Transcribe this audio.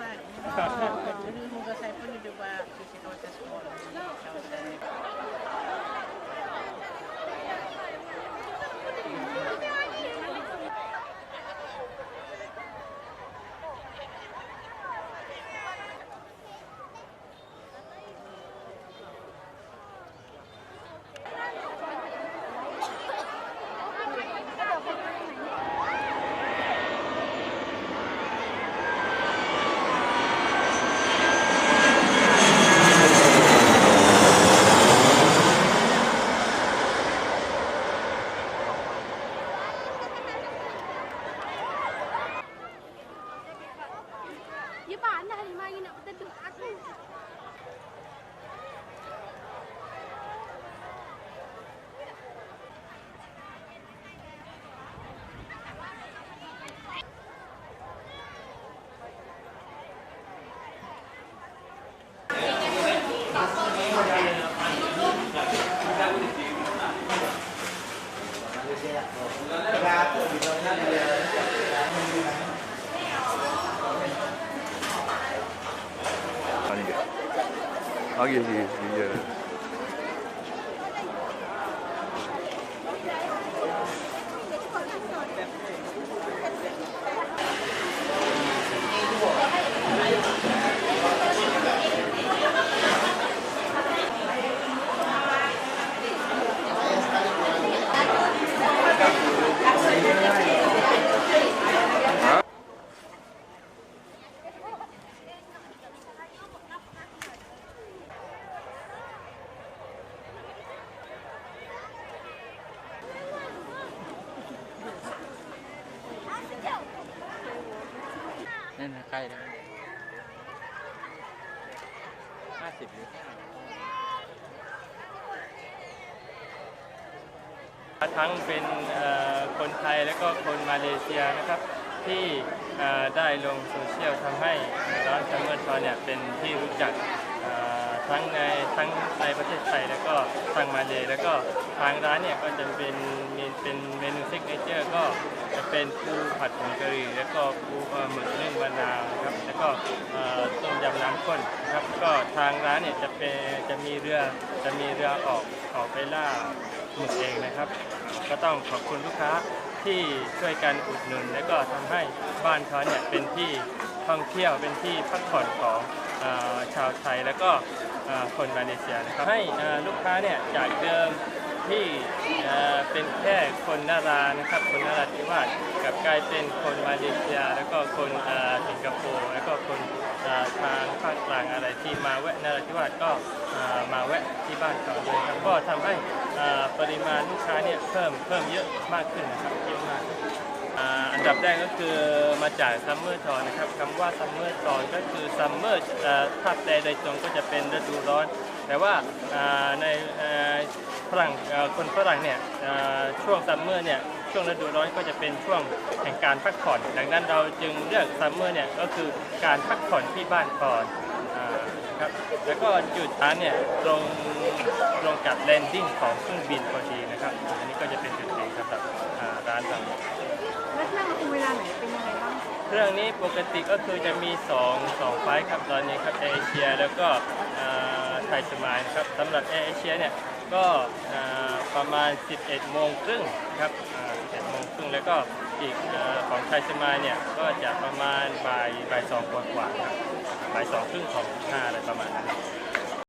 back. Oh. Nalulung ka sa'yo po, di ba? Kasi ikaw sa school. Grazie, bisogna 啊，可以，可以。 นั่นนะใกล้แล้วห้าสิบหรือทั้งเป็นคนไทยและก็คนมาเลเซียนะครับที่ได้ลงโซเชียลทำให้ร้านซัมเมอร์ทอนเนี่ยเป็นที่รู้จัก ทั้งในทั้งในประเทศไทยแล้วก็ทางมาเลยแล้วก็ทางร้านเนี่ยก็จะเป็นมีเป็นเมนูซิกเนเจอร์ก็จะเป็นปูผัดผงกะหรี่แล้วก็ปูหมึกนึ่งมะนาวครับแล้วก็ต้มยำน้ำข้นครับก็ทางร้านเนี่ยจะเป็นจะมีเรือจะมีเรือออกออกไปล่าหมึกเองนะครับ ก็ต้องขอบคุณลูกค้าที่ช่วยกันอุดหนุน และก็ทำให้บ้านเขาเนี่ยเป็นที่ท่องเที่ยวเป็นที่พักผ่อนของอชาวไทย และก็ คนมาเลเซียนะครับให้เอ่อลูกค้าเนี่ยจากเดิมที่เอ่อเป็นแค่คนนารานะครับคนนาราธิวาสกลับกลายเป็นคนมาเลเซีย แล้วก็คนเอ่อสิงคโปร์แล้วก็คนเอ่อทางภาคกลางอะไรที่มาแวะนาราธิวาสก็เอ่อมาแวะที่บ้านเขาด้วยครับก็ทำให้เอ่อปริมาณลูกค้าเนี่ยเพิ่มเพิ่มเยอะมากขึ้นนะครับเยอะมาก อันดับแรกก็คือมาจากซัมเมอร์ทอนนะครับคำว่าซัมเมอร์ทอนก็คือซัมเมอร์ถ้าแปลโดยตรงก็จะเป็นฤดูร้อน แต่ว่าในฝรั่งคนฝรั่งเนี่ยช่วงซัมเมอร์เนี่ยช่วงฤดูร้อนก็จะเป็นช่วงแห่งการพักผ่อน ดังนั้นเราจึงเลือกซัมเมอร์เนี่ยก็คือการพักผ่อนที่บ้านก่อนอครับแล้วก็จุดร้านเนี่ยตรงตรงกับแลนดิ้งของเครื่องบินพอดีนะครับ อันนี้ก็จะเป็นจุดเด่นสำหรับร้านเราแล้วนั่ง เวลาไหนเป็นยังไงบ้างเครื่องนี้ปกติก็คือจะมี2 2ไฟล์ครับตอนนี้ครับเอเชียแล้วก็ไทยสมายครับสำหรับเอเชียเนี่ยก็ประมาณ 11 โมงครึ่งครับ11โมงครึ่งแล้วก็อีกอของไทยสมายเนี่ยก็จะประมาณบ่ายบ่ายสองกว่าๆครับบ่ายสองครึ่งของห้าอะไรประมาณนั้น